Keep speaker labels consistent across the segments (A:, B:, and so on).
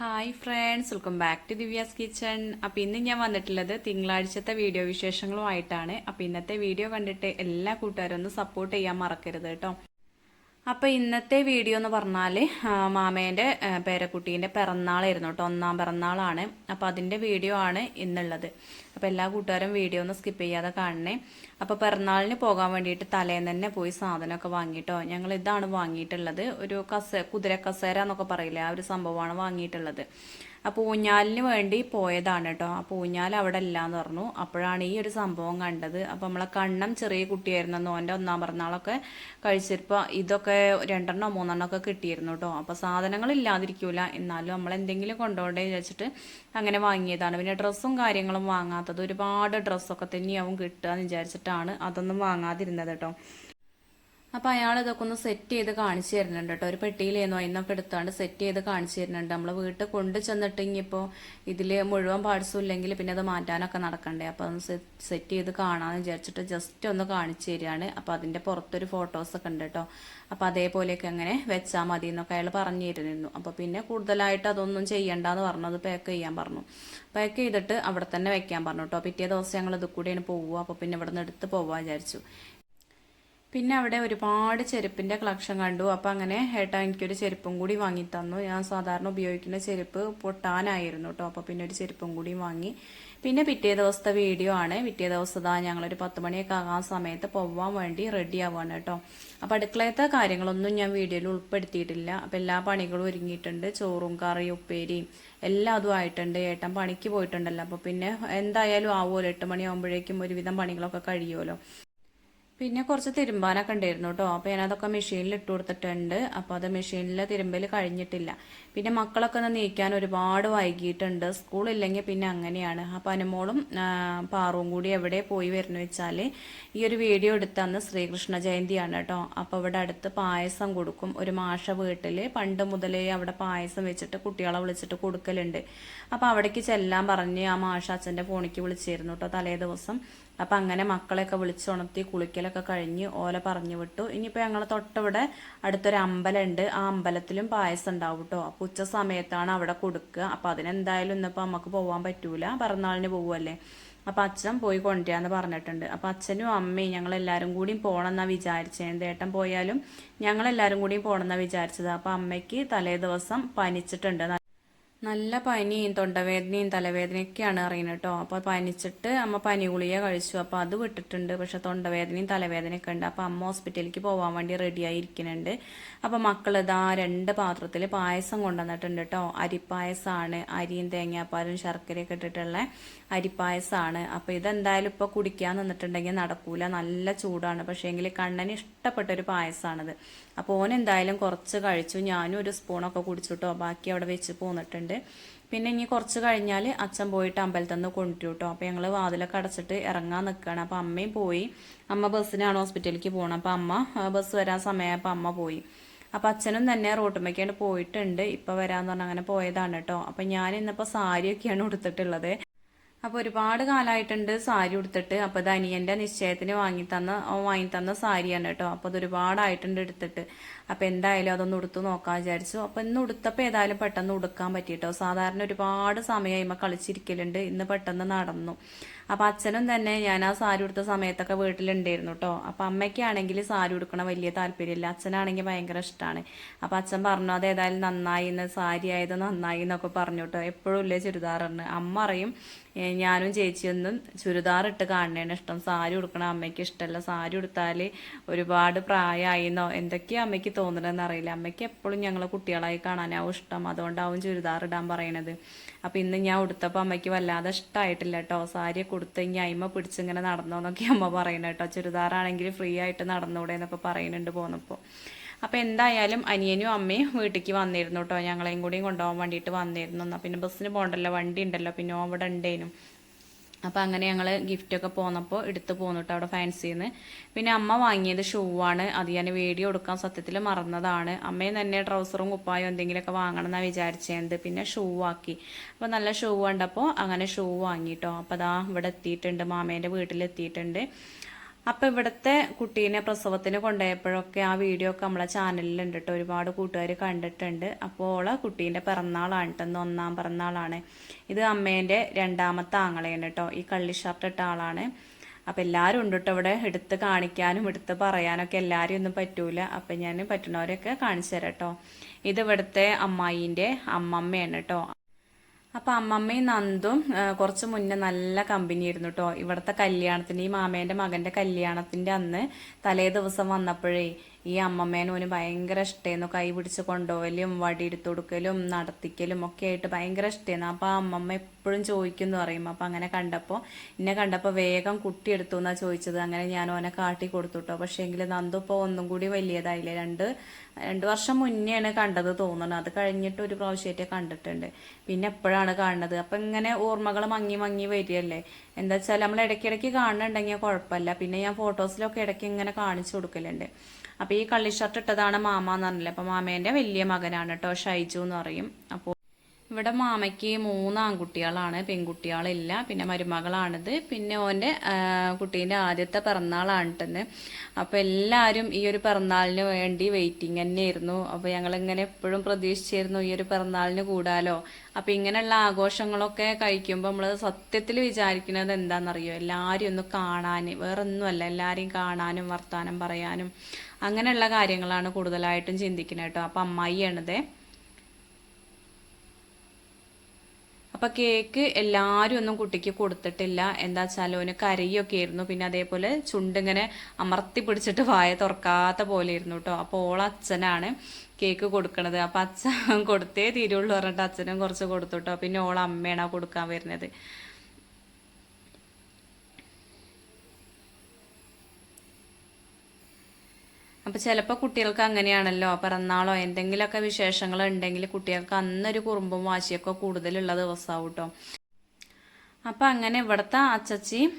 A: Hi friends welcome back to Divya's kitchen അപ്പോൾ ഇന്ന് ഞാൻ വന്നിട്ടുള്ളത് തിങ്കളാഴ്ചത്തെ വീഡിയോ വിശേഷങ്ങളുമായിട്ടാണ്. അപ്പോൾ ഇന്നത്തെ വീഡിയോ കണ്ടിട്ട് എല്ലാ കൂട്ടുകാരും ഒന്ന് സപ്പോർട്ട് ചെയ്യാൻ മറക്കരുത് കേട്ടോ. അപ്പോൾ ഇന്നത്തെ വീഡിയോ എന്ന് പറഞ്ഞാൽ മാമേന്റെ പേരക്കുട്ടീന്റെ പിറന്നാളായിരുന്നു കേട്ടോ. ഒന്നാം പിറന്നാളാണ്. അപ്പോൾ അതിന്റെ വീഡിയോ ആണ് ഇന്നുള്ളത്. അപ്പോൾ എല്ലാ കൂട്ടുകാരും വീഡിയോ ഒന്ന് സ്കിപ്പ് ചെയ്യാതെ കാണണേ. അപ്പോൾ പിറന്നാളിന് പോകാൻ വേണ്ടിയിട്ട് തലേന്ന് തന്നെ പോയി സാധനമൊക്കെ വാങ്ങിയിട്ടോ ഞങ്ങൾ ഇതാണ് വാങ്ങിയിട്ടുള്ളത്. ഒരു കസ കുതിര കസേര എന്നൊക്കെ പറയില്ലേ ആ ഒരു സംഭവമാണ് വാങ്ങിയിട്ടുള്ളത്. അപ്പോൾ ഊഞ്ഞാലിന് വേണ്ടി പോയതാണ് കേട്ടോ. അപ്പോൾ ഊഞ്ഞാൽ അവിടെ ഇല്ലാന്ന് പറഞ്ഞു. അപ്പോഴാണ് ഈ ഒരു സംഭവം കണ്ടത്. അപ്പോൾ നമ്മളെ കണ്ണം ചെറിയ കുട്ടിയായിരുന്നു ഓന്റെ ഒന്നാം പിറന്നാളൊക്കെ കഴിച്ചിപ്പോൾ ഇതൊക്കെ രണ്ടെണ്ണോ മൂന്നെണ്ണോ ഒക്കെ കിട്ടിയിരുന്നു കേട്ടോ. അപ്പോൾ സാധനങ്ങൾ ഇല്ലാതിരിക്കൂല. എന്നാലും നമ്മൾ എന്തെങ്കിലും കൊണ്ടുപോകണ്ടേ അങ്ങനെ വാങ്ങിയതാണ്. പിന്നെ ഡ്രസ്സും കാര്യങ്ങളും വാങ്ങാത്തത് ഒരുപാട് ഡ്രസ്സൊക്കെ തന്നെയാവും കിട്ടുക എന്ന് വിചാരിച്ചിട്ടാണ് അതൊന്നും വാങ്ങാതിരുന്നത് കേട്ടോ. അപ്പോൾ അയാൾ ഇതൊക്കെ ഒന്ന് സെറ്റ് ചെയ്ത് കാണിച്ചു തരുന്നുണ്ട് കേട്ടോ. ഒരു പെട്ടിയിലേന്നോ ഇന്നൊക്കെ എടുത്താണ്ട് സെറ്റ് ചെയ്ത് കാണിച്ചു തരുന്നുണ്ട്. നമ്മൾ വീട്ടിൽ കൊണ്ട് ചെന്നിട്ട് ഇനിയിപ്പോൾ ഇതിൽ മുഴുവൻ പാഴ്സും ഇല്ലെങ്കിൽ പിന്നെ അത് മാറ്റാനൊക്കെ നടക്കണ്ടേ. അപ്പോൾ സെറ്റ് ചെയ്ത് കാണാമെന്ന് വിചാരിച്ചിട്ട് ജസ്റ്റ് ഒന്ന് കാണിച്ചു തരികയാണ് അപ്പോൾ അതിന്റെ പുറത്തൊരു ഫോട്ടോസ് ഒക്കെ ഉണ്ട് കേട്ടോ. അപ്പോൾ അതേപോലെയൊക്കെ അങ്ങനെ വെച്ചാൽ മതി എന്നൊക്കെ അയാൾ പറഞ്ഞു തരുന്നിരുന്നു അപ്പോൾ പിന്നെ കൂടുതലായിട്ട് അതൊന്നും ചെയ്യണ്ടെന്ന് പറഞ്ഞു. അത് പാക്ക് ചെയ്യാൻ പറഞ്ഞു. പാക്ക് ചെയ്തിട്ട് അവിടെ തന്നെ വെക്കാൻ പറഞ്ഞു കേട്ടോ. പിറ്റേ ദിവസം ഞങ്ങൾ ഇത് കൂടെയാണ് പോവുക. അപ്പോൾ പിന്നെ ഇവിടെ നിന്ന് എടുത്ത് പോവാൻ വിചാരിച്ചു. പിന്നെ അവിടെ ഒരുപാട് ചെരുപ്പിന്റെ കളക്ഷൻ കണ്ടു. അപ്പോൾ അങ്ങനെ ഏട്ടാ എനിക്കൊരു ചെരുപ്പും കൂടി വാങ്ങി തന്നു. ഞാൻ സാധാരണ ഉപയോഗിക്കുന്ന ചെരുപ്പ് പൊട്ടാനായിരുന്നു കേട്ടോ അപ്പോൾ പിന്നെ ഒരു ചെരുപ്പും കൂടി വാങ്ങി. പിന്നെ പിറ്റേ ദിവസത്തെ വീഡിയോ ആണ്. പിറ്റേ ദിവസം ഞങ്ങളൊരു പത്ത് മണിയൊക്കെ ആകാൻ സമയത്ത് പോവാൻ വേണ്ടി റെഡി ആവുകയാണ് കേട്ടോ അപ്പോൾ അടുക്കളയത്തെ കാര്യങ്ങളൊന്നും ഞാൻ വീഡിയോയിൽ ഉൾപ്പെടുത്തിയിട്ടില്ല. അപ്പോൾ എല്ലാ പണികളും ഒരുങ്ങിയിട്ടുണ്ട്. ചോറും കറിയും ഉപ്പേരിയും എല്ലാം അതും ആയിട്ടുണ്ട്. ഏട്ടൻ പണിക്ക് പോയിട്ടുണ്ടല്ലോ. അപ്പോൾ പിന്നെ എന്തായാലും ആവുമല്ലോ എട്ട് മണിയാകുമ്പോഴേക്കും ഒരുവിധം പണികളൊക്കെ കഴിയുമല്ലോ. പിന്നെ കുറച്ച് തിരുമ്പാനൊക്കെ ഉണ്ടായിരുന്നു കേട്ടോ. അപ്പോൾ ഞാനതൊക്കെ മെഷീനിൽ ഇട്ട് കൊടുത്തിട്ടുണ്ട്. അപ്പോൾ അത് മെഷീനിൽ തിരുമ്പൽ കഴിഞ്ഞിട്ടില്ല. പിന്നെ മക്കളൊക്കെ ഒന്ന് നീക്കാൻ ഒരുപാട് വൈകിയിട്ടുണ്ട്. സ്കൂളില്ലെങ്കിൽ പിന്നെ അങ്ങനെയാണ്. അപ്പോൾ അനുമോളും പാറും കൂടി എവിടെ പോയി വരുന്നു വെച്ചാൽ ഈ ഒരു വീഡിയോ എടുത്തന്ന് ശ്രീകൃഷ്ണ ജയന്തിയാണ് കേട്ടോ. അപ്പോൾ ഇവിടെ അടുത്ത് പായസം കൊടുക്കും. ഒരു മാഷ വീട്ടിൽ പണ്ട് മുതലേ അവിടെ പായസം വെച്ചിട്ട് കുട്ടികളെ വിളിച്ചിട്ട് കൊടുക്കലുണ്ട്. അപ്പോൾ അവിടേക്ക് ചെല്ലാൻ പറഞ്ഞ് ആ മാഷ അച്ഛന്റെ ഫോണിക്ക് വിളിച്ചിരുന്നു കേട്ടോ തലേ ദിവസം. അപ്പം അങ്ങനെ മക്കളെയൊക്കെ വിളിച്ചുണർത്തി കുളിക്കലൊക്കെ കഴിഞ്ഞ് ഓല പറഞ്ഞു വിട്ടു. ഇനിയിപ്പോൾ ഞങ്ങളെ തൊട്ടവിടെ അടുത്തൊരു അമ്പലമുണ്ട് ആ അമ്പലത്തിലും പായസം ഉണ്ടാവും കേട്ടോ അപ്പോൾ ഉച്ച സമയത്താണ് അവിടെ കൊടുക്കുക. അപ്പോൾ അതിനെന്തായാലും ഇന്നിപ്പോൾ നമുക്ക് പോകാൻ പറ്റൂല. പിറന്നാളിന് പോവുമല്ലേ അപ്പം അച്ഛൻ പോയി കൊണ്ടുവരാന്ന് പറഞ്ഞിട്ടുണ്ട്. അപ്പം അച്ഛനും അമ്മയും ഞങ്ങളെല്ലാവരും കൂടിയും പോകണമെന്നാണ് വിചാരിച്ചത് ഏട്ടൻ പോയാലും ഞങ്ങളെല്ലാവരും കൂടിയും പോകണമെന്നാണ് വിചാരിച്ചത്. അപ്പം അമ്മയ്ക്ക് തലേ ദിവസം പനിച്ചിട്ടുണ്ട്. നല്ല പനിയും തൊണ്ടവേദനയും തലവേദനയൊക്കെയാണ് അറിയുന്നത് കേട്ടോ. അപ്പോൾ പനിച്ചിട്ട് അമ്മ പനി ഗുളിക കഴിച്ചു. അപ്പോൾ അത് വിട്ടിട്ടുണ്ട്. പക്ഷെ തൊണ്ടവേദനയും തലവേദനയൊക്കെ ഉണ്ട്. അപ്പോൾ അമ്മ ഹോസ്പിറ്റലിലേക്ക് പോകാൻ വേണ്ടി റെഡി ആയിരിക്കുന്നുണ്ട്. അപ്പോൾ മക്കൾ ഇതാ രണ്ട് പാത്രത്തിൽ പായസം കൊണ്ടുവന്നിട്ടുണ്ട് കേട്ടോ. അരിപ്പായസമാണ് അരിയും തേങ്ങാപ്പാലും ശർക്കരയൊക്കെ ഇട്ടിട്ടുള്ള അരിപ്പായസമാണ് അപ്പോൾ ഇതെന്തായാലും ഇപ്പോൾ കുടിക്കാൻ നിന്നിട്ടുണ്ടെങ്കിൽ നടക്കൂല. നല്ല ചൂടാണ്. പക്ഷേങ്കിൽ കണ്ണന് ഇഷ്ടപ്പെട്ട ഒരു പായസമാണിത് അപ്പോൾ ഓൻ എന്തായാലും കുറച്ച് കഴിച്ചു. ഞാനും ഒരു സ്പൂണൊക്കെ കുടിച്ചിട്ടോ ബാക്കി അവിടെ വെച്ച് പോന്നിട്ടുണ്ട്. പിന്നെ ഇനി കുറച്ച് കഴിഞ്ഞാൽ അച്ഛൻ പോയിട്ട് അമ്പലത്തിൽ നിന്ന് കൊണ്ടുവരും കേട്ടോ അപ്പോൾ ഞങ്ങൾ വാതിലൊക്കെ അടച്ചിട്ട് ഇറങ്ങാൻ നിൽക്കുകയാണ് അപ്പോൾ അമ്മയും പോയി. അമ്മ ബസ്സിനാണ് ഹോസ്പിറ്റലിലേക്ക് പോകണം അപ്പോൾ അമ്മ ബസ് വരാൻ സമയമായപ്പോൾ അമ്മ പോയി. അപ്പോൾ അച്ഛനും തന്നെ റോട്ടുമ്മയ്ക്കാണ് പോയിട്ടുണ്ട്. ഇപ്പോൾ വരാമെന്ന് പറഞ്ഞാൽ അങ്ങനെ പോയതാണ് കേട്ടോ അപ്പോൾ ഞാൻ ഇന്നിപ്പോൾ സാരിയൊക്കെയാണ് ഉടുത്തിട്ടുള്ളത്. അപ്പോൾ ഒരുപാട് കാലമായിട്ടുണ്ട് സാരി ഉടുത്തിട്ട്. അപ്പോൾ ഇത് അനിയന്റെ നിശ്ചയത്തിന് വാങ്ങി തന്ന വാങ്ങി തന്ന സാരിയാണ് കേട്ടോ. അപ്പോൾ അത് ഒരുപാടായിട്ടുണ്ട് എടുത്തിട്ട്. അപ്പോൾ എന്തായാലും അതൊന്ന് ഉടുത്ത് നോക്കാൻ വിചാരിച്ചു. അപ്പോൾ ഇന്ന് ഉടുത്തപ്പോൾ ഏതായാലും പെട്ടെന്ന് ഉടുക്കാൻ പറ്റിയിട്ടോ സാധാരണ ഒരുപാട് സമയമായിമ്മ കളിച്ചിരിക്കലുണ്ട്. ഇന്ന് പെട്ടെന്ന് നടന്നു. അപ്പോൾ അച്ഛനും തന്നെ ഞാൻ ആ സാരി ഉടുത്ത സമയത്തൊക്കെ വീട്ടിലുണ്ടായിരുന്നു കേട്ടോ അപ്പൊ അമ്മയ്ക്കാണെങ്കിൽ സാരി ഉടുക്കണ വലിയ താല്പര്യമില്ല. അച്ഛനാണെങ്കിൽ ഭയങ്കര ഇഷ്ടമാണ് അപ്പോൾ അച്ഛൻ പറഞ്ഞു അത് ഏതായാലും നന്നായി എന്ന് സാരി ആയത് നന്നായി എന്നൊക്കെ പറഞ്ഞു കേട്ടോ എപ്പോഴും ഇല്ലേ ചുരിദാറിന് അമ്മ അറിയും ഞാനും ചേച്ചിയൊന്നും ചുരിദാർ ഇട്ട് കാണണേണ് ഇഷ്ടം. സാരി ഉടുക്കണം അമ്മയ്ക്ക് ഇഷ്ടമല്ല. സാരി ഉടുത്താൽ ഒരുപാട് പ്രായമായിന്നോ? എന്തൊക്കെയാ അമ്മയ്ക്ക് തോന്നണമെന്ന് അറിയില്ല അമ്മയ്ക്ക് എപ്പോഴും ഞങ്ങൾ കുട്ടികളായി കാണാനാവും ഇഷ്ടം. അതുകൊണ്ടാവും ചുരിദാർ ഇടാൻ പറയണത്. അപ്പൊ ഇന്ന് ഞാൻ ഉടുത്തപ്പോൾ അമ്മയ്ക്ക് വല്ലാതെ ഇഷ്ടമായിട്ടില്ല കേട്ടോ സാരി കൊടുത്ത് ഇനി അയിമ പിടിച്ചിങ്ങനെ നടന്നോന്നൊക്കെ അമ്മ പറയണ കേട്ടോ ചുരിദാറാണെങ്കിൽ ഫ്രീ ആയിട്ട് നടന്നൂടെ എന്നൊക്കെ പറയുന്നുണ്ട് പോന്നപ്പോൾ അപ്പോൾ എന്തായാലും അനിയനും അമ്മയും വീട്ടിലേക്ക് വന്നിരുന്നു കേട്ടോ ഞങ്ങളെയും കൂടിയും കൊണ്ടുപോകാൻ വേണ്ടിയിട്ട് വന്നിരുന്നു. എന്നാൽ പിന്നെ ബസ്സിന് പോകണ്ടല്ലോ? വണ്ടി ഉണ്ടല്ലോ? പിന്നെ അവിടെ ഉണ്ടേനും. അപ്പോൾ അങ്ങനെ ഞങ്ങൾ ഗിഫ്റ്റൊക്കെ പോന്നപ്പോൾ എടുത്ത് പോന്നു കേട്ടോ അവിടെ ഫാൻസിന്ന്. പിന്നെ അമ്മ വാങ്ങിയത് ഷൂ ആണ്. അത് ഞാൻ വേടി കൊടുക്കാൻ സത്യത്തിൽ മറന്നതാണ്. അമ്മയും തന്നെ ട്രൗസറും കുപ്പായും എന്തെങ്കിലുമൊക്കെ വാങ്ങണം എന്നാണ് വിചാരിച്ചത് പിന്നെ ഷൂ ആക്കി. അപ്പോൾ നല്ല ഷൂ കണ്ടപ്പോൾ അങ്ങനെ ഷൂ വാങ്ങിട്ടോ അപ്പോൾ അതാ ഇവിടെ എത്തിയിട്ടുണ്ട്. മാമേന്റെ വീട്ടിലെത്തിയിട്ടുണ്ട്. അപ്പം ഇവിടുത്തെ കുട്ടീനെ പ്രസവത്തിന് കൊണ്ടുപോയപ്പോഴൊക്കെ ആ വീഡിയോ ഒക്കെ നമ്മളെ ചാനലിലുണ്ട് കേട്ടോ ഒരുപാട് കൂട്ടുകാർ കണ്ടിട്ടുണ്ട്. അപ്പോൾ ഓളെ കുട്ടീന്റെ പിറന്നാളാണ് കേട്ടോ ഒന്നാം പിറന്നാളാണ്. ഇത് അമ്മേന്റെ രണ്ടാമത്തെ ആങ്ങളയാണ് കേട്ടോ ഈ കള്ളി ഷർട്ട് ഇട്ട ആളാണ്. അപ്പം എല്ലാവരും ഉണ്ട് കേട്ടോ ഇവിടെ. എടുത്ത് കാണിക്കാനും എടുത്ത് പറയാനൊക്കെ എല്ലാവരും ഒന്നും പറ്റൂല. അപ്പം ഞാൻ പറ്റുന്നവരെയൊക്കെ കാണിച്ചു തരാം കേട്ടോ ഇത് ഇവിടുത്തെ അമ്മായിന്റെ അമ്മമ്മയാണ് കേട്ടോ അപ്പൊ അമ്മമ്മയും നന്ദും കുറച്ച് മുന്നേ നല്ല കമ്പനി ആയിരുന്നു കേട്ടോ ഇവിടുത്തെ കല്യാണത്തിന് ഈ മാമേന്റെ മകന്റെ കല്യാണത്തിന്റെ അന്ന് തലേ ദിവസം വന്നപ്പോഴേ ഈ അമ്മമ്മേനും ഓന് ഭയങ്കര ഇഷ്ടമായിരുന്നു കൈ പിടിച്ച് കൊണ്ടുപോകലും വടി എടുത്തു കൊടുക്കലും നടത്തിക്കലും ഒക്കെ ആയിട്ട് ഭയങ്കര ഇഷ്ടമായിരുന്നു അപ്പൊ ആ അമ്മമ്മ എപ്പോഴും ചോദിക്കുന്നു പറയും. അപ്പൊ അങ്ങനെ കണ്ടപ്പോൾ എന്നെ കണ്ടപ്പോൾ വേഗം കുട്ടി എടുത്തു എന്നാ ചോദിച്ചത്. അങ്ങനെ ഞാൻ ഓനെ കാട്ടി കൊടുത്തുട്ടോ. പക്ഷേ എങ്കിൽ നന്ദു ഒന്നും കൂടി വലിയതായില്ലേ? രണ്ട് രണ്ട് വർഷം മുന്നെയാണ് കണ്ടത് തോന്നുന്നത് അത് കഴിഞ്ഞിട്ട് ഒരു പ്രാവശ്യമായിട്ട് കണ്ടിട്ടുണ്ട്. പിന്നെ എപ്പോഴാണ് കാണുന്നത് അപ്പൊ ഇങ്ങനെ ഓർമ്മകൾ മങ്ങി മങ്ങി വരികയല്ലേ? എന്താ വെച്ചാൽ നമ്മൾ ഇടയ്ക്കിടയ്ക്ക് കാണുന്നുണ്ടെങ്കിൽ കുഴപ്പമില്ല. പിന്നെ ഞാൻ ഫോട്ടോസിലൊക്കെ ഇടയ്ക്ക് ഇങ്ങനെ കാണിച്ചു കൊടുക്കലുണ്ട്. അപ്പൊ ഈ കള്ളി ഷർട്ട് ഇട്ടതാണ് മാമ എന്ന് പറഞ്ഞില്ലേ? അപ്പൊ മാമേന്റെ വലിയ മകനാണ് കേട്ടോ ഷൈജു എന്ന് പറയും. അപ്പോൾ ഇവിടെ മാമയ്ക്ക് മൂന്ന് ആൺകുട്ടികളാണ്. പെൺകുട്ടികളില്ല പിന്നെ മരുമകളാണിത്. പിന്നെ ഓന്റെ കുട്ടീന്റെ ആദ്യത്തെ പിറന്നാളാണ് തന്നെ അപ്പോൾ എല്ലാവരും ഈ ഒരു പിറന്നാളിന് വേണ്ടി വെയിറ്റിംഗ് തന്നെയായിരുന്നു. അപ്പോൾ ഞങ്ങളിങ്ങനെ എപ്പോഴും പ്രതീക്ഷിച്ചിരുന്നു ഈ ഒരു പിറന്നാളിന് കൂടാലോ. അപ്പോൾ ഇങ്ങനെയുള്ള ആഘോഷങ്ങളൊക്കെ കഴിക്കുമ്പോൾ നമ്മൾ സത്യത്തിൽ വിചാരിക്കുന്നത് എന്താണെന്നറിയോ എല്ലാവരും ഒന്ന് കാണാൻ വേറൊന്നുമല്ല എല്ലാവരെയും കാണാനും വർത്താനം പറയാനും. അങ്ങനെയുള്ള കാര്യങ്ങളാണ് കൂടുതലായിട്ടും ചിന്തിക്കുന്നത് കേട്ടോ. അപ്പം അമ്മായിയാണിതേ. അപ്പം കേക്ക് എല്ലാവരും ഒന്നും കുട്ടിക്ക് കൊടുത്തിട്ടില്ല. എന്താ വെച്ചാൽ ഓന് കരയൊക്കെ ആയിരുന്നു. പിന്നെ അതേപോലെ ചുണ്ടിങ്ങനെ അമർത്തി പിടിച്ചിട്ട് വായ തുറക്കാത്ത പോലെ ഇരുന്നു കേട്ടോ. അപ്പോൾ ഓള അച്ഛനാണ് കേക്ക് കൊടുക്കണത്. അപ്പം അച്ഛൻ കൊടുത്തേ തീരുള്ളൂ പറഞ്ഞിട്ട് അച്ഛനും കുറച്ച് കൊടുത്തു കേട്ടോ. പിന്നെ ഓൾ അമ്മയാണ് കൊടുക്കാൻ വരുന്നത്. അപ്പൊ ചിലപ്പോൾ കുട്ടികൾക്ക് അങ്ങനെയാണല്ലോ. പിറന്നാളോ എന്തെങ്കിലുമൊക്കെ വിശേഷങ്ങൾ ഉണ്ടെങ്കിൽ കുട്ടികൾക്ക് അന്നൊരു കുറുമ്പും വാശിയൊക്കെ കൂടുതലുള്ള ദിവസമാവും കേട്ടോ അപ്പൊ അങ്ങനെ ഇവിടുത്തെ അച്ചച്ചിയും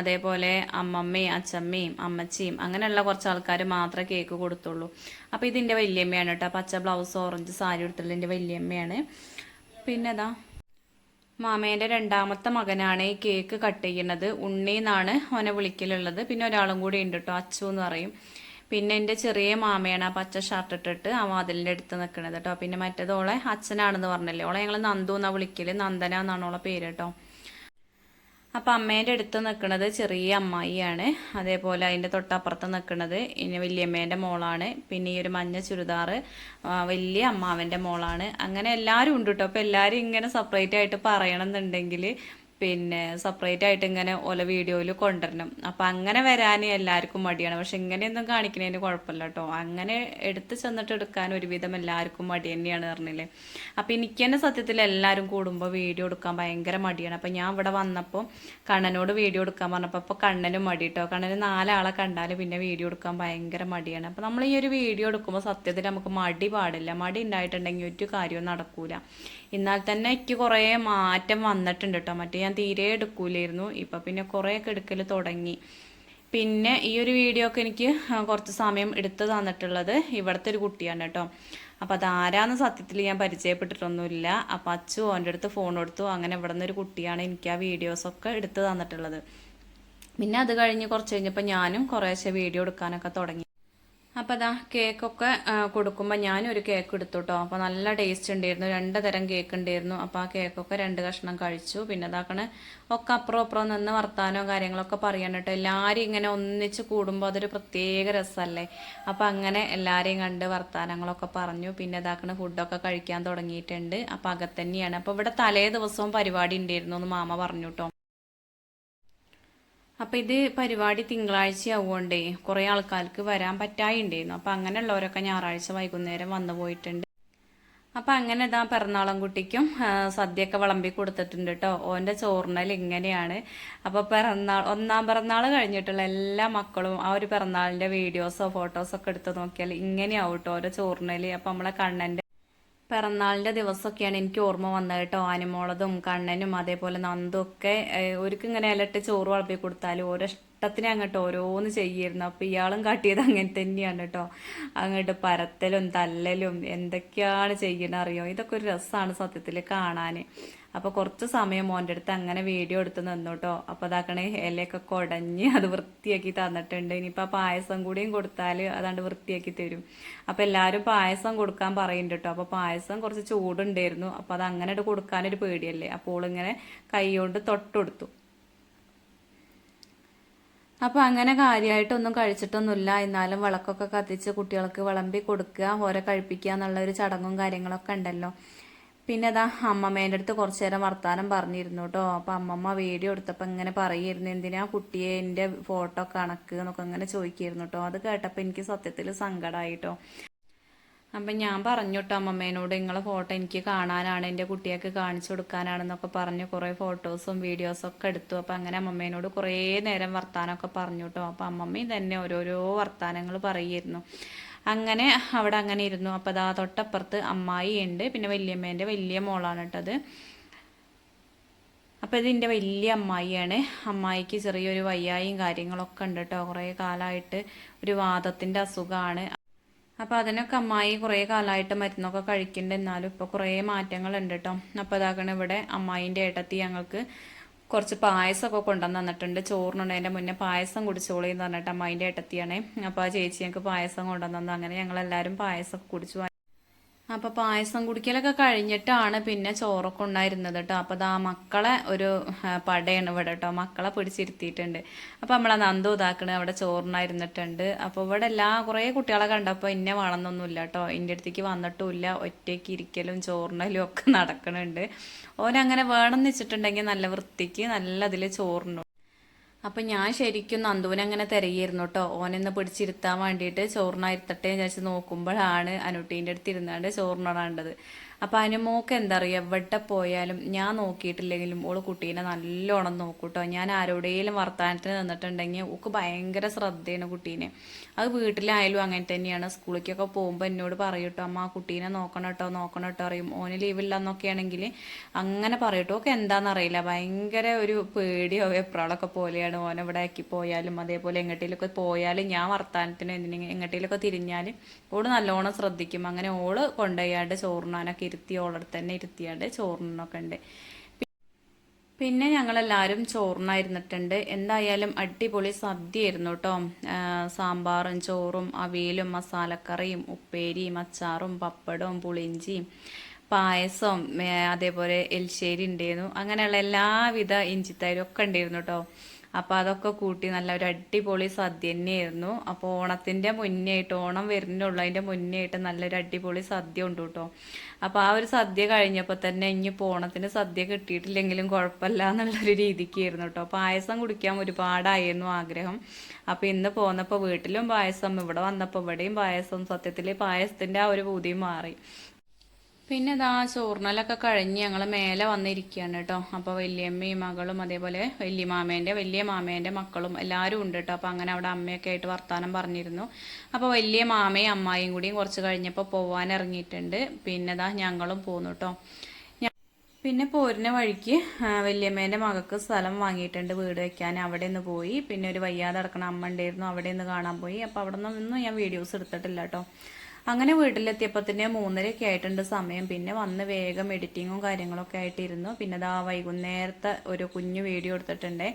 A: അതേപോലെ അമ്മമ്മയും അച്ചമ്മയും അമ്മച്ചിയും അങ്ങനെയുള്ള കുറച്ച് ആൾക്കാർ മാത്രമേ കേക്ക് കൊടുത്തുള്ളൂ. അപ്പൊ ഇതിന്റെ വല്യമ്മയാണ് കേട്ടോ. പച്ച ബ്ലൗസ് ഓറഞ്ച് സാരി എടുത്തുള്ള എന്റെ വല്യമ്മയാണ്. പിന്നെ അതാ മാമേന്റെ രണ്ടാമത്തെ മകനാണ് ഈ കേക്ക് കട്ട് ചെയ്യുന്നത്. ഉണ്ണി എന്നാണ് ഓനെ വിളിക്കലുള്ളത്. പിന്നെ ഒരാളും കൂടി ഉണ്ട് കേട്ടോ. അച്ചു എന്ന് പറയും. പിന്നെ എന്റെ ചെറിയ മാമയാണ് ആ പച്ച ഷർട്ട് ഇട്ടിട്ട് ആ വാതിലിന്റെ അടുത്ത് നിൽക്കുന്നത് കേട്ടോ പിന്നെ മറ്റേത് ഓളെ അച്ഛനാണെന്ന് പറഞ്ഞല്ലേ. ഓളെ ഞങ്ങൾ നന്ദു എന്നാ വിളിക്കൽ. നന്ദന എന്നാണ് ഓളെ പേര് കേട്ടോ അപ്പം അമ്മേന്റെ അടുത്ത് നിൽക്കുന്നത് ചെറിയ അമ്മായിയാണ്. അതേപോലെ അതിന്റെ തൊട്ടപ്പുറത്ത് നിൽക്കുന്നത് ഇനി വലിയമ്മേന്റെ മോളാണ്. പിന്നെ ഈ ഒരു മഞ്ഞ ചുരിദാറ് വലിയ അമ്മാവന്റെ മോളാണ്. അങ്ങനെ എല്ലാവരും ഉണ്ട് കേട്ടോ അപ്പോൾ എല്ലാവരും ഇങ്ങനെ സെപ്പറേറ്റ് ആയിട്ട് പറയണമെന്നുണ്ടെങ്കിൽ പിന്നെ സെപ്പറേറ്റ് ആയിട്ട് ഇങ്ങനെ ഓല വീഡിയോയിൽ കൊണ്ടുവരണം. അപ്പം അങ്ങനെ വരാൻ എല്ലാവർക്കും മടിയാണ്. പക്ഷെ ഇങ്ങനെയൊന്നും കാണിക്കുന്നതിന് കുഴപ്പമില്ല കേട്ടോ. അങ്ങനെ എടുത്ത് ചെന്നിട്ട് എടുക്കാൻ ഒരുവിധം എല്ലാവർക്കും മടി തന്നെയാണ് പറഞ്ഞില്ലേ. അപ്പം എനിക്ക് തന്നെ സത്യത്തിൽ എല്ലാവരും കൂടുമ്പോൾ വീഡിയോ എടുക്കാൻ ഭയങ്കര മടിയാണ്. അപ്പം ഞാൻ ഇവിടെ വന്നപ്പോൾ കണ്ണനോട് വീഡിയോ എടുക്കാൻ പറഞ്ഞപ്പോൾ അപ്പോൾ കണ്ണനും മടി കേട്ടോ. കണ്ണന് നാലാളെ കണ്ടാൽ പിന്നെ വീഡിയോ എടുക്കാൻ ഭയങ്കര മടിയാണ്. അപ്പം നമ്മൾ ഈ ഒരു വീഡിയോ എടുക്കുമ്പോൾ സത്യത്തിൽ നമുക്ക് മടി പാടില്ല. മടി ഉണ്ടായിട്ടുണ്ടെങ്കിൽ ഒരു കാര്യവും നടക്കൂല. എന്നാൽ തന്നെ എനിക്ക് കുറേ മാറ്റം വന്നിട്ടുണ്ട് കേട്ടോ. മറ്റേ ഞാൻ തീരെ എടുക്കൂലായിരുന്നു. ഇപ്പം പിന്നെ കുറേയൊക്കെ എടുക്കൽ തുടങ്ങി. പിന്നെ ഈ ഒരു വീഡിയോ ഒക്കെ എനിക്ക് കുറച്ച് സമയം എടുത്തു തന്നിട്ടുള്ളത് ഇവിടുത്തെ ഒരു കുട്ടിയാണ് കേട്ടോ. അപ്പോൾ അതാരാന്ന് സത്യത്തിൽ ഞാൻ പരിചയപ്പെട്ടിട്ടൊന്നുമില്ല. അപ്പം അച്ചു ഓന്റെ അടുത്ത് ഫോൺ കൊടുത്തു. അങ്ങനെ ഇവിടെ നിന്നൊരു കുട്ടിയാണ് എനിക്ക് ആ വീഡിയോസൊക്കെ എടുത്തു തന്നിട്ടുള്ളത്. പിന്നെ അത് കഴിഞ്ഞ് കുറച്ച് കഴിഞ്ഞപ്പോൾ ഞാനും കുറേശ്ശെ വീഡിയോ എടുക്കാനൊക്കെ തുടങ്ങി. അപ്പം അതാ കേക്കൊക്കെ കൊടുക്കുമ്പോൾ ഞാനൊരു കേക്ക് എടുത്തു അപ്പോൾ നല്ല ടേസ്റ്റ് ഉണ്ടായിരുന്നു രണ്ട് തരം കേക്ക് ഉണ്ടായിരുന്നു അപ്പോൾ ആ കേക്കൊക്കെ രണ്ട് കഷ്ണം കഴിച്ചു. പിന്നെ അതാക്കണ ഒക്കെ അപ്പുറം അപ്പുറം നിന്ന് വർത്താനോ കാര്യങ്ങളൊക്കെ പറയാൻ കേട്ടോ എല്ലാവരും ഇങ്ങനെ ഒന്നിച്ച് കൂടുമ്പോൾ അതൊരു പ്രത്യേക രസമല്ലേ അപ്പോൾ അങ്ങനെ എല്ലാവരെയും കണ്ട് വർത്താനങ്ങളൊക്കെ പറഞ്ഞു. പിന്നെ ഇതാക്കണ ഫുഡൊക്കെ കഴിക്കാൻ തുടങ്ങിയിട്ടുണ്ട്. അപ്പോൾ അകത്തന്നെയാണ്. അപ്പോൾ ഇവിടെ തലേ ദിവസവും പരിപാടി ഉണ്ടായിരുന്നു എന്ന് മാമ പറഞ്ഞു കേട്ടോ അപ്പൊ ഇത് പരിപാടി തിങ്കളാഴ്ച ആവുകൊണ്ടേ കുറെ ആൾക്കാർക്ക് വരാൻ പറ്റായിണ്ടായിരുന്നു. അപ്പൊ അങ്ങനെയുള്ളവരൊക്കെ ഞായറാഴ്ച വൈകുന്നേരം വന്നു പോയിട്ടുണ്ട്. അപ്പൊ അങ്ങനെ ഇതാ പിറന്നാളം കുട്ടിക്കും സദ്യയൊക്കെ വിളമ്പി കൊടുത്തിട്ടുണ്ട് കേട്ടോ ഓന്റെ ചോറിനൽ ഇങ്ങനെയാണ്. അപ്പൊ പിറന്നാൾ ഒന്നാം പിറന്നാൾ കഴിഞ്ഞിട്ടുള്ള എല്ലാ മക്കളും ആ ഒരു പിറന്നാളിന്റെ വീഡിയോസോ ഫോട്ടോസോ ഒക്കെ എടുത്ത് നോക്കിയാൽ ഇങ്ങനെയാവും കേട്ടോ ഓരോ ചോറിനൽ അപ്പൊ നമ്മളെ കണ്ണന്റെ പിറന്നാളിന്റെ ദിവസമൊക്കെയാണ് എനിക്ക് ഓർമ്മ വന്നത് കേട്ടോ. ആനിമോളതും കണ്ണനും അതേപോലെ നന്ദും ഒക്കെ ഒരുക്കിങ്ങനെ ഇങ്ങനെ ഇലട്ട് ചോറ് വളപ്പി കൊടുത്താൽ ഓരോ ഇഷ്ടത്തിനെ അങ്ങോട്ട് ഓരോന്ന് ചെയ്യായിരുന്നു അപ്പോൾ ഇയാളും കാട്ടിയത് അങ്ങനെ തന്നെയാണ് കേട്ടോ. അങ്ങോട്ട് പരത്തലും തല്ലലും എന്തൊക്കെയാണ് ചെയ്യണ അറിയോ? ഇതൊക്കെ ഒരു രസമാണ് സത്യത്തിൽ കാണാൻ അപ്പോൾ കുറച്ച് സമയം മോന്റെ അടുത്ത് അങ്ങനെ വീഡിയോ എടുത്ത് നിന്നു കേട്ടോ അപ്പോൾ അതാക്കണേ ഇലയൊക്കെ കുടഞ്ഞ് അത് വൃത്തിയാക്കി തന്നിട്ടുണ്ട്. ഇനിയിപ്പോൾ പായസം കൂടിയും കൊടുത്താൽ അതാണ്ട് വൃത്തിയാക്കി തരും. അപ്പോൾ എല്ലാവരും പായസം കൊടുക്കാൻ പറയുന്നുണ്ട് കേട്ടോ അപ്പോൾ പായസം കുറച്ച് ചൂടുണ്ടായിരുന്നു. അപ്പോൾ അത് അങ്ങനെ കൊടുക്കാനൊരു പേടിയല്ലേ? അപ്പോൾ ഇങ്ങനെ കൈ കൊണ്ട് തൊട്ടുകൊടുത്തു അപ്പോൾ അങ്ങനെ കാര്യമായിട്ടൊന്നും കഴിച്ചിട്ടൊന്നുമില്ല. എന്നാലും വിളക്കൊക്കെ കത്തിച്ച് കുട്ടികൾക്ക് വിളമ്പി കൊടുക്കുക ഓരോ കഴിപ്പിക്കുക എന്നുള്ള ഒരു ചടങ്ങും കാര്യങ്ങളൊക്കെ ഉണ്ടല്ലോ. പിന്നെ അതാ അമ്മമ്മേന്റെ അടുത്ത് കുറച്ചു നേരം വർത്താനം പറഞ്ഞിരുന്നു കേട്ടോ അപ്പം അമ്മമ്മ വീഡിയോ എടുത്തപ്പോൾ ഇങ്ങനെ പറയായിരുന്നു എന്തിനാ കുട്ടിയെ എന്റെ ഫോട്ടോ കണക്ക് എന്നൊക്കെ ഇങ്ങനെ ചോദിക്കായിരുന്നു കേട്ടോ അത് കേട്ടപ്പോൾ എനിക്ക് സത്യത്തിൽ സങ്കടമായി കേട്ടോ അപ്പം ഞാൻ പറഞ്ഞു കേട്ടോ അമ്മമ്മേനോട് നിങ്ങളെ ഫോട്ടോ എനിക്ക് കാണാനാണ് എന്റെ കുട്ടിയൊക്കെ കാണിച്ചു കൊടുക്കാനാണെന്നൊക്കെ പറഞ്ഞു കുറേ ഫോട്ടോസും വീഡിയോസും ഒക്കെ എടുത്തു. അപ്പം അങ്ങനെ അമ്മമ്മേനോട് കുറേ നേരം വർത്താനമൊക്കെ പറഞ്ഞു കേട്ടോ അപ്പം അമ്മമ്മയും തന്നെ ഓരോരോ വർത്താനങ്ങൾ പറയായിരുന്നു അങ്ങനെ അവിടെ അങ്ങനെ ഇരുന്നു. അപ്പോൾ അതാ തൊട്ടപ്പുറത്ത് അമ്മായി ഉണ്ട്. പിന്നെ വല്യമ്മേന്റെ വലിയ മോളാണ് കേട്ടത് അപ്പോൾ ഇതിന്റെ വലിയ അമ്മായിയാണ്. അമ്മായിക്ക് ചെറിയൊരു വയ്യായും കാര്യങ്ങളൊക്കെ ഉണ്ട് കേട്ടോ. കുറേ കാലമായിട്ട് ഒരു വാദത്തിന്റെ അസുഖമാണ്. അപ്പോൾ അതിനൊക്കെ അമ്മായി കുറേ കാലമായിട്ട് മരുന്നൊക്കെ കഴിക്കുന്നുണ്ട്. എന്നാലും ഇപ്പോൾ കുറേ മാറ്റങ്ങളുണ്ട് കേട്ടോ. അപ്പോൾ അതാകണം ഇവിടെ അമ്മായിന്റെ ഏട്ടത്തി ഞങ്ങൾക്ക് കുറച്ച് പായസമൊക്കെ കൊണ്ടുവന്ന് തന്നിട്ടുണ്ട്. ചോറിനുണ്ടതിന്റെ മുന്നേ പായസം കുടിച്ചോളി എന്ന് പറഞ്ഞിട്ട് അമ്മായിന്റെ ഏട്ടത്തിയാണേ. അപ്പോൾ ആ ചേച്ചി ഞങ്ങൾക്ക് പായസം കൊണ്ടുവന്നു അങ്ങനെ ഞങ്ങളെല്ലാവരും പായസമൊക്കെ കുടിച്ചു. അപ്പോൾ പായസം കുടിക്കലൊക്കെ കഴിഞ്ഞിട്ടാണ് പിന്നെ ചോറൊക്കെ ഉണ്ടായിരുന്നത് കേട്ടോ അപ്പോൾ ആ മക്കളെ ഒരു പടയാണ് ഇവിടെ കേട്ടോ മക്കളെ പിടിച്ചിരുത്തിയിട്ടുണ്ട്. അപ്പോൾ നമ്മളെ നന്ദു ഇതാക്കണ അവിടെ ചോറിനായിരുന്നിട്ടുണ്ട്. അപ്പോൾ ഇവിടെ എല്ലാ കുറേ കുട്ടികളെ കണ്ടപ്പോൾ ഇന്നെ വളർന്നൊന്നുമില്ല കേട്ടോ എന്റെ അടുത്തേക്ക് വന്നിട്ടുമില്ല. ഒറ്റയ്ക്ക് ഇരിക്കലും ചോറിനലും ഒക്കെ നടക്കണുണ്ട്. ഓനങ്ങനെ വേണമെന്ന് വെച്ചിട്ടുണ്ടെങ്കിൽ നല്ല വൃത്തിക്ക് നല്ല ഇതിൽ ചോറിനു അപ്പം ഞാൻ ശരിക്കും നന്ദുവിനെ അങ്ങനെ തിരയായിരുന്നു കേട്ടോ. ഓനെന്ന് പിടിച്ചിരുത്താൻ വേണ്ടിയിട്ട് ചോറിനായിരുത്തട്ടെ വിചാരിച്ച് നോക്കുമ്പോഴാണ് അനുട്ടീന്റെ അടുത്ത് ഇരുന്നാണ്ട് ചോറിനോടാണ്ടത്. അപ്പം അനുമോക്ക് എന്താ പറയുക എവിടെ പോയാലും ഞാൻ നോക്കിയിട്ടില്ലെങ്കിലും ഓൾ കുട്ടീനെ നല്ലോണം നോക്കൂട്ടോ. ഞാൻ ആരോടെങ്കിലും വർത്തമാനത്തിന് നിന്നിട്ടുണ്ടെങ്കിൽ ഓക്ക് ഭയങ്കര ശ്രദ്ധയാണ് കുട്ടീനെ. അത് വീട്ടിലായാലും അങ്ങനെ തന്നെയാണ്. സ്കൂളിലേക്കൊക്കെ പോകുമ്പോൾ എന്നോട് പറയൂട്ടോ അമ്മ ആ കുട്ടീനെ നോക്കണം കേട്ടോ നോക്കണം കേട്ടോ അറിയും ഓന് ലീവില്ല എന്നൊക്കെയാണെങ്കിൽ അങ്ങനെ പറയട്ടോ. ഓക്കെ എന്താണെന്നറിയില്ല ഭയങ്കര ഒരു പേടിയോ എപ്രാളൊക്കെ പോലെയാണ്. ഓൻ എവിടെ ആക്കി പോയാലും അതേപോലെ എങ്ങോട്ടേലൊക്കെ പോയാലും ഞാൻ വർത്തമാനത്തിന് എന്തിനെങ്കിലും എങ്ങോട്ടേലൊക്കെ തിരിഞ്ഞാൽ ഓൾ നല്ലോണം ശ്രദ്ധിക്കും. അങ്ങനെ ഓൾ കൊണ്ടുപോയാണ്ട് ചോറിനാനൊക്കെ ഇരുത്തി ഓളടുത്ത് തന്നെ ഇരുത്തിയാണ്ട് ചോറിനൊക്കെ ഉണ്ട്. പിന്നെ ഞങ്ങളെല്ലാവരും ചോറിനായിരുന്നിട്ടുണ്ട്. എന്തായാലും അടിപൊളി സദ്യയായിരുന്നു കേട്ടോ. സാമ്പാറും ചോറും അവിയലും മസാലക്കറിയും ഉപ്പേരിയും അച്ചാറും പപ്പടവും പുളിഞ്ചിയും പായസം അതേപോലെ എൽശ്ശേരി ഉണ്ടായിരുന്നു. അങ്ങനെയുള്ള എല്ലാവിധ ഇഞ്ചിത്തൈരും ഒക്കെ ഉണ്ടായിരുന്നു കേട്ടോ. അപ്പോൾ അതൊക്കെ കൂട്ടി നല്ല ഒരു അടിപൊളി സദ്യ തന്നെയായിരുന്നു. അപ്പോൾ ഓണത്തിന്റെ മുന്നേ ആയിട്ട് ഓണം വരുന്നുള്ളൂ അതിന്റെ മുന്നേ ആയിട്ട് നല്ലൊരു അടിപൊളി സദ്യ ഉണ്ട് കേട്ടോ. അപ്പോൾ ആ ഒരു സദ്യ കഴിഞ്ഞപ്പോൾ തന്നെ ഇനി ഓണത്തിന് സദ്യ കിട്ടിയിട്ടില്ലെങ്കിലും കുഴപ്പമില്ല എന്നുള്ളൊരു രീതിക്കായിരുന്നു കേട്ടോ. പായസം കുടിക്കാൻ ഒരുപാടായിരുന്നു ആഗ്രഹം. അപ്പോൾ ഇന്ന് പോന്നപ്പോൾ വീട്ടിലും പായസം ഇവിടെ വന്നപ്പോൾ ഇവിടെയും പായസം സത്യത്തിൽ പായസത്തിന്റെ ആ ഒരു പൂതിയും മാറി. പിന്നെ ഇതാ ചോറിനലൊക്കെ കഴിഞ്ഞ് ഞങ്ങൾ മേലെ വന്നിരിക്കുകയാണ് കേട്ടോ അപ്പോൾ വലിയമ്മയും മകളും അതേപോലെ വലിയ മാമേന്റെ വലിയ മാമേന്റെ മക്കളും എല്ലാവരും ഉണ്ട് കേട്ടോ അപ്പോൾ അങ്ങനെ അവിടെ അമ്മയൊക്കെ ആയിട്ട് വർത്തമാനം പറഞ്ഞിരുന്നു. അപ്പോൾ വലിയ മാമയും അമ്മായിയും കൂടിയും കുറച്ച് കഴിഞ്ഞപ്പോൾ പോവാൻ ഇറങ്ങിയിട്ടുണ്ട്. പിന്നെ ഇതാ ഞങ്ങളും പോന്നു കേട്ടോ പിന്നെ പോരുന്ന വഴിക്ക് വല്യമ്മേന്റെ മകൾക്ക് സ്ഥലം വാങ്ങിയിട്ടുണ്ട് വീട് വെക്കാൻ. അവിടെ നിന്ന് പോയി. പിന്നെ ഒരു വയ്യാതെ അടക്കണ അമ്മ ഉണ്ടായിരുന്നു. അവിടെ നിന്ന് കാണാൻ പോയി. അപ്പോൾ അവിടെ നിന്നൊന്നും ഞാൻ വീഡിയോസ് എടുത്തിട്ടില്ല കേട്ടോ അങ്ങനെ വീട്ടിലെത്തിയപ്പോൾ തന്നെ മൂന്നരയൊക്കെ ആയിട്ടുണ്ട് സമയം. പിന്നെ വന്ന് വേഗം എഡിറ്റിങ്ങും കാര്യങ്ങളൊക്കെ ആയിട്ടിരുന്നു. പിന്നെ അതാ വൈകുന്നേരത്തെ ഒരു കുഞ്ഞു വീഡിയോ എടുത്തിട്ടുണ്ട്.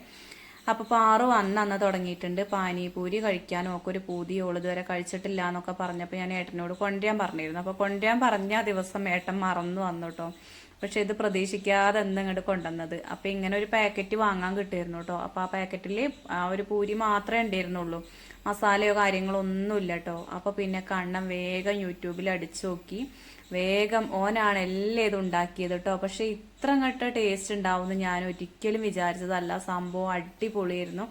A: അപ്പോൾ പാറു വന്ന് അന്ന് തുടങ്ങിയിട്ടുണ്ട്. പാനിപൂരി കഴിക്കാനും ഒക്കെ ഒരു പൂതിയോൾ ഇതുവരെ കഴിച്ചിട്ടില്ല എന്നൊക്കെ പറഞ്ഞപ്പോൾ ഞാൻ ഏട്ടനോട് കൊണ്ടുവരാൻ പറഞ്ഞിരുന്നു. അപ്പോൾ കൊണ്ടുവരാൻ പറഞ്ഞ ദിവസം ഏട്ടൻ മറന്നു വന്നു കേട്ടോ. പക്ഷെ ഇത് പ്രതീക്ഷിക്കാതെ എന്ന് ഇങ്ങോട്ട് കൊണ്ടുവന്നത്. അപ്പോൾ ഇങ്ങനെ ഒരു പാക്കറ്റ് വാങ്ങാൻ കിട്ടിയിരുന്നു കേട്ടോ. അപ്പോൾ ആ പാക്കറ്റിൽ ആ ഒരു പൂരി മാത്രമേ ഉണ്ടായിരുന്നുള്ളൂ. മസാലയോ കാര്യങ്ങളോ ഒന്നുമില്ല കേട്ടോ അപ്പോൾ പിന്നെ കണ്ണം വേഗം യൂട്യൂബിൽ അടിച്ചു നോക്കി. വേഗം ഓനാണ് എല്ലാം ഇത് ഉണ്ടാക്കിയത് കേട്ടോ പക്ഷെ ഇത്ര കട്ട ടേസ്റ്റ് ഉണ്ടാവുമെന്ന് ഞാൻ ഒരിക്കലും വിചാരിച്ചതല്ല. സംഭവം അടിപൊളിയായിരുന്നു.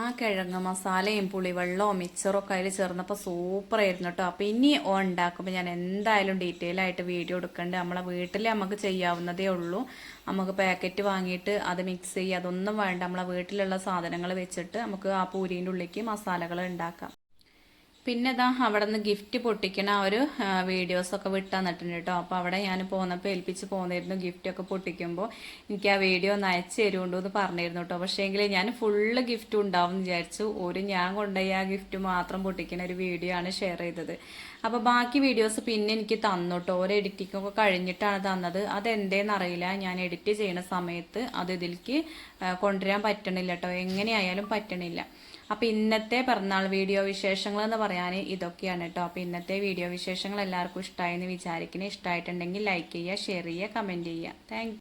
A: ആ കിഴങ്ങ് മസാലയും പുളിവെള്ളവും ഒക്കെ അതിൽ ചേർന്നപ്പോൾ സൂപ്പറായിരുന്നു കേട്ടോ അപ്പോൾ ഇനി ഉണ്ടാക്കുമ്പോൾ ഞാൻ എന്തായാലും ഡീറ്റെയിൽ ആയിട്ട് വീഡിയോ എടുക്കേണ്ടത് നമ്മളെ വീട്ടിൽ നമുക്ക് ചെയ്യാവുന്നതേ ഉള്ളൂ. നമുക്ക് പാക്കറ്റ് വാങ്ങിയിട്ട് അത് മിക്സ് ചെയ്യുക അതൊന്നും വേണ്ട. നമ്മളെ വീട്ടിലുള്ള സാധനങ്ങൾ വെച്ചിട്ട് നമുക്ക് ആ പൂരീന്റെ ഉള്ളിലേക്ക് മസാലകൾ ഉണ്ടാക്കാം. പിന്നെ ഇതാ അവിടെ നിന്ന് ഗിഫ്റ്റ് പൊട്ടിക്കണ ഒരു വീഡിയോസൊക്കെ വിട്ട് തന്നിട്ടുണ്ട് കേട്ടോ അപ്പോൾ അവിടെ ഞാൻ പോന്നപ്പോൾ ഏൽപ്പിച്ച് പോന്നിരുന്നു ഗിഫ്റ്റൊക്കെ പൊട്ടിക്കുമ്പോൾ എനിക്ക് ആ വീഡിയോ ഒന്ന് അയച്ചു തരുമുണ്ടോ എന്ന് പറഞ്ഞിരുന്നു കേട്ടോ പക്ഷേ എങ്കിലും ഞാൻ ഫുള്ള് ഗിഫ്റ്റ് ഉണ്ടാവും വിചാരിച്ചു. ഒരു ഞാൻ കൊണ്ടുപോയി ആ ഗിഫ്റ്റ് മാത്രം പൊട്ടിക്കുന്ന ഒരു വീഡിയോ ആണ് ഷെയർ ചെയ്തത്. അപ്പോൾ ബാക്കി വീഡിയോസ് പിന്നെ എനിക്ക് തന്നു കേട്ടോ ഒരു എഡിറ്റിംഗ് ഒക്കെ കഴിഞ്ഞിട്ടാണ് തന്നത്. അതെന്തേന്ന് അറിയില്ല. ഞാൻ എഡിറ്റ് ചെയ്യുന്ന സമയത്ത് അത് ഇതിലേക്ക് കൊണ്ടുവരാൻ പറ്റണില്ല കേട്ടോ എങ്ങനെയായാലും പറ്റണില്ല. അപ്പോൾ ഇന്നത്തെ പിറന്നാൾ വീഡിയോ വിശേഷങ്ങൾ എന്ന് പറയാൻ ഇതൊക്കെയാണ് കേട്ടോ. അപ്പോൾ ഇന്നത്തെ വീഡിയോ വിശേഷങ്ങൾ എല്ലാവർക്കും ഇഷ്ടമായെന്ന് വിചാരിക്കണേ. ഇഷ്ടമായിട്ടുണ്ടെങ്കിൽ ലൈക്ക് ചെയ്യുക ഷെയർ ചെയ്യുക കമന്റ് ചെയ്യുക. താങ്ക്